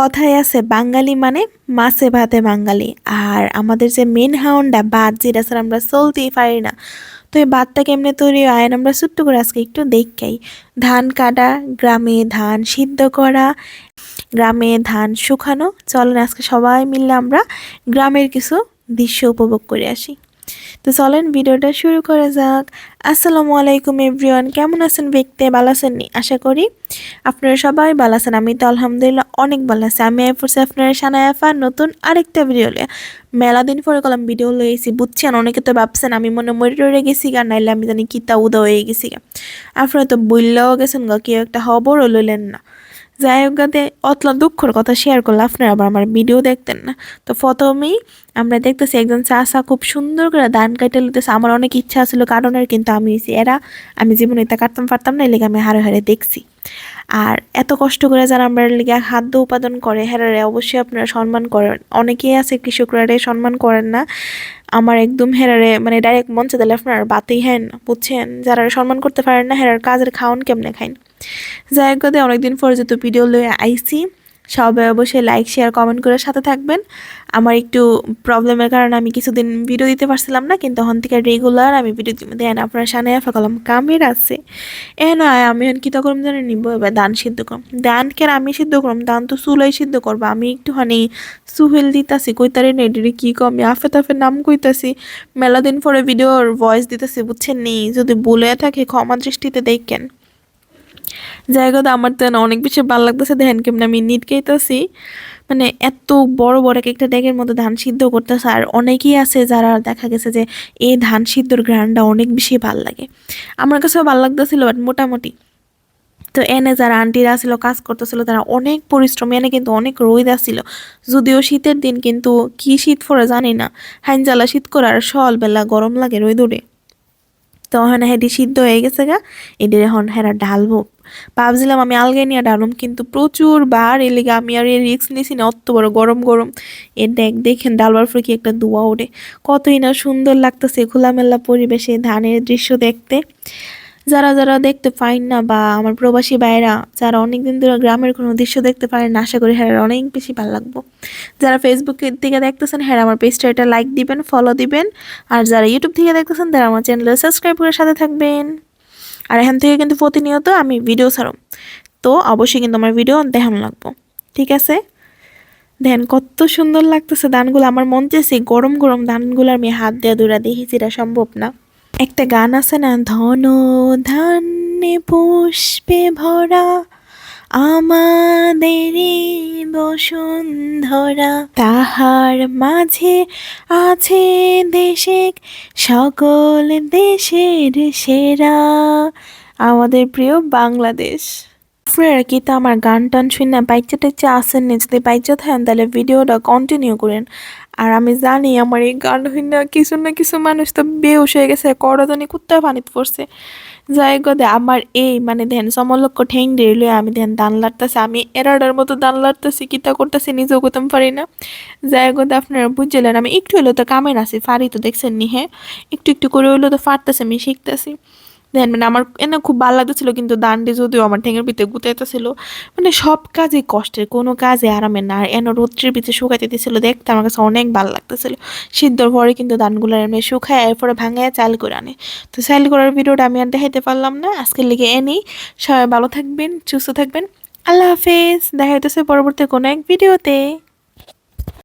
কথায় আছে, বাঙালি মানে মাছে ভাতে বাঙালি। আর আমাদের যে মেন হাউন্ডা বাদ যেটা স্যার আমরা চলতেই পারি না। তো এই ভাতটা কেমনে তৈরি হয়? আমরা ছোট্ট করে আজকে একটু দেখাই। ধান কাটা, গ্রামে ধান সিদ্ধ করা, গ্রামে ধান শুকানো। চলেন আজকে সবাই মিলে আমরা গ্রামের কিছু দৃশ্য উপভোগ করে আসি। তো চলেন ভিডিওটা শুরু করা যাক। আসসালামু আলাইকুম এভরিওয়ান, কেমন আছেন দেখতে ভালো আছেন নি? আশা করি আপনারা সবাই ভালো আছেন। আমি তো আলহামদুলিল্লাহ অনেক ভালো আছি। আমি এরপর আপনারা সানা এফা নতুন আরেকটা ভিডিও লিয়ে মেলা দিন পরে কলাম ভিডিও লইছি, বুঝছেন? অনেকে তো ভাবছেন আমি মনে মরে টরে গেছি গা, নাইলে আমি জানি কিতা উদা হয়ে গেছি গা। আপনারা তো বললেও গেছেন গা, কেউ একটা খবরও লইলেন না। যাই হোক গাতে অতলা দুঃখর কথা শেয়ার করলে আপনারা আবার আমার ভিডিও দেখতেন না। তো প্রথমেই আমরা দেখতেছি একজন চাষা খুব সুন্দর করে ধান কাটে লিতেছে আমার অনেক ইচ্ছা ছিল কারণের, কিন্তু আমি এরা। আমি জীবনে এটা কাটতাম পারতাম না এলাকা আমি হারে হারে দেখছি। আর এত কষ্ট করে যারা আমরা লিগে খাদ্য উৎপাদন করে হেরারে অবশ্যই আপনারা সম্মান করেন। অনেকেই আছে কৃষকরা রে সম্মান করেন না। আমার একদম হেরারে মানে ডাইরেক্ট মঞ্চে দিলে আপনার বাতেই হেন, বুঝছেন? যারা সম্মান করতে পারেন না হেরার কাজের খাওয়ান কেমনে খাইন? যাই হোক অনেকদিন পর যেহেতু ভিডিও লয়ে আইসি সবাই অবশ্যই লাইক শেয়ার কমেন্ট করে সাথে থাকবেন। আমার একটু প্রবলেমের কারণে আমি কিছুদিন ভিডিও দিতে পারছিলাম না, কিন্তু হন থেকে রেগুলার আমি ভিডিও দেন আপনার সামনে ফাঁকলাম কামের আছে। এ নয় আমি এখন কী করম জানি নিব, এবার দান সিদ্ধ করম দান কেন আমি সিদ্ধ করম দান তো চুলাই সিদ্ধ করব। আমি একটুখানি সুহেল দিতাছি, কইতারি নেডিরে কী কম? আফে তাফে নাম কইতাছি। মেলা দিন পরে ভিডিওর ভয়েস দিতেছি, বুঝছেন নি? যদি বলে থাকে ক্ষমা দৃষ্টিতে দেখেন। জায়গাটা আমার তো অনেক বেশি ভালো লাগতেছে। ধ্যান কেমন আমি নিট কেইতেছি মানে এত বড় বড় এক একটা ড্যাগের মধ্যে ধান সিদ্ধ করতেছে। আর অনেকেই আছে যারা দেখা গেছে যে এই ধান সিদ্ধর গ্রানটা অনেক বেশি ভালো লাগে। আমার কাছেও ভালো লাগতেছিল বাট মোটামুটি। তো এনে যারা আন্টিরা ছিল, কাজ করতেছিল, তারা অনেক পরিশ্রম, এনে কিন্তু অনেক রোদ আসছিল। যদিও শীতের দিন, কিন্তু কি শীত পরে জানি না। হাইন জ্বালা শীত করে আর সল বেলা গরম লাগে রোদ উড়ে তো হ্যাঁ হেডি সিদ্ধ হয়ে গেছে গা। এদের এখন হেরা ঢালবো ভাবছিলাম আমি আলগে নিয়ে ডালুম, কিন্তু প্রচুর বার এর আমি আর এই রিক্স নিছি না, অত বড় গরম গরম। এ দেখ, দেখেন ডালবার পরে কি একটা দোয়া ওঠে। কতই না সুন্দর লাগতেছে খোলামেলা পরিবেশে ধানের দৃশ্য দেখতে। যারা যারা দেখতে পাইন না বা আমার প্রবাসী ভাইয়েরা, যারা অনেকদিন ধরে গ্রামের কোনো দৃশ্য দেখতে পারেন না, আশা করি হ্যাঁ অনেক বেশি ভালো লাগবো। যারা ফেসবুকের থেকে দেখতেছেন হ্যাঁ আমার পেজটা এটা লাইক দিবেন ফলো দিবেন। আর যারা ইউটিউব থেকে দেখতেছেন, তারা আমার চ্যানেলে সাবস্ক্রাইব করে সাথে থাকবেন। আর এখান থেকে কিন্তু প্রতিনিয়ত আমি ভিডিও ছাড়ব তো অবশ্যই কিন্তু আমার ভিডিও দেখানো লাগবো। ঠিক আছে? দেন কত সুন্দর লাগতেছে দানগুলো। আমার মন চেয়েছে গরম গরম দানগুলো আমি হাত দিয়ে দূরা দেখেছি এটা সম্ভব না। একটা গান আছে না, ধন ধান্যে পুষ্পে ভরা। আমাদের বসুন্ধরা তাহার মাঝে আছে দেশে সকল দেশের সেরা। আমাদের প্রিয় বাংলাদেশ। আপনারা কি তো আমার গান টান শুনে বাইচা টাইচা আসেন নি। যদি বাইচা থাকেন তাহলে ভিডিওটা কন্টিনিউ করেন। আর আমি জানি আমার এই গান হইনা কিছু না কিছু মানুষ তো বেউস হয়ে গেছে করদানি কুত্তা পানিতে পড়ছে। যাই গদে আমার এই মানে ধ্যান সমলক্ষ ঠেং দিয়ে আমি ধ্যান দান লাড়তেছি আমি এরাডার মতো দান লাড়তেছি কিতা করতেছি, নিজেও করতাম পারি না। যাই গদে আপনারা বুঝলেন, আমি একটু হইলেও তো কামের আছি ফারি তো দেখছেন নি হ্যাঁ? একটু একটু করে হইলেও তো ফাটতেছে আমি শিখতেছি। দেন মানে আমার এনে খুব ভালো লাগতেছিল, কিন্তু দান্ডি যদিও আমার ঠেঙের ভিতরে গুতাইতেছিল মানে সব কাজে কষ্টের, কোনো কাজে আরামে না। আর এন রৌদ্রের ভিতরে শুকাইতে দিয়েছিল দেখতে আমার কাছে অনেক ভালো লাগতেছিল। সিদ্ধর পরে কিন্তু দানগুলো এমনি শুকায়, এরপরে ভাঙায় চাল করে আনে। তো চাল করার ভিডিওটা আমি আর দেখাইতে পারলাম না। আজকের লিগে এনেই সবাই ভালো থাকবেন, সুস্থ থাকবেন। আল্লাহ হাফেজ। দেখা হইতেছে পরবর্তী কোনো এক ভিডিওতে।